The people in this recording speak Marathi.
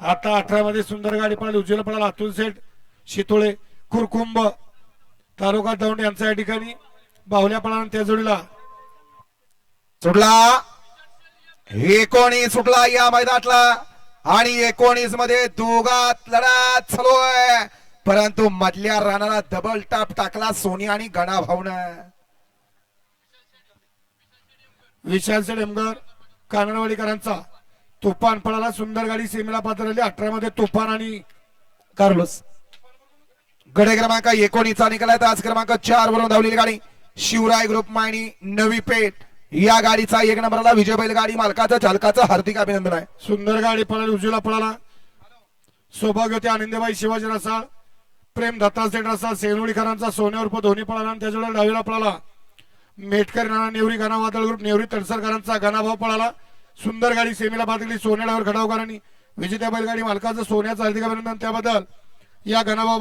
आता अठरा मध्ये सुंदर गाडी पळाली उज्ज्वल पळाला अतुल सेठ शितोळे कुरकुंब तालुका दौंड यांचा या ठिकाणी बाहुल्या पळाला त्या जोडीला. सुटला. एकोणीस सुटला या मैदानातला आणि एकोणीसमध्ये दोघात लढा चालू आहे परंतु मधल्या रानाला डबल टाप टाकला सोनी आणि गणा भाऊनं. विशाल सेडेमगर कानडवाडीकरांचा. तुफान पळाला सुंदर गाडी सेमीला पात्र अठरा मध्ये तुफान आणि कार्लोस. गडे क्रमांक एकोणीसचा निकाल आहे आज क्रमांक चार वरून धावलेली गाडी. शिवराय ग्रुप मायणी नवी पेठ. या गाडीचा एक नंबरला विजय बैल गाडी मालकाचा चालकाचं हार्दिक अभिनंदन आहे. सुंदर गाडी पळाली उज्ज्वला पळाला. सौभाग्य होते आनंदबाई शिवाजी रसाळ प्रेम दत्ता सेठ रसाळ सेनोळीकरांचा सोन्यावर धोनी पळाला आणि त्याच्यावर डावीला पळाला. मेटकर नाना नेवरी गाणा वादळ ग्रुप नेवरी तडसरकरांचा गणाभाव पळाला. सुंदर गाडी सेमीला बांधली सोन्या डावर खडावकरांनी विजेत्या बैलगाडी मालकाचं सोन्याचं हार्दिक अभिनंदन त्याबद्दल. या गणाभाऊ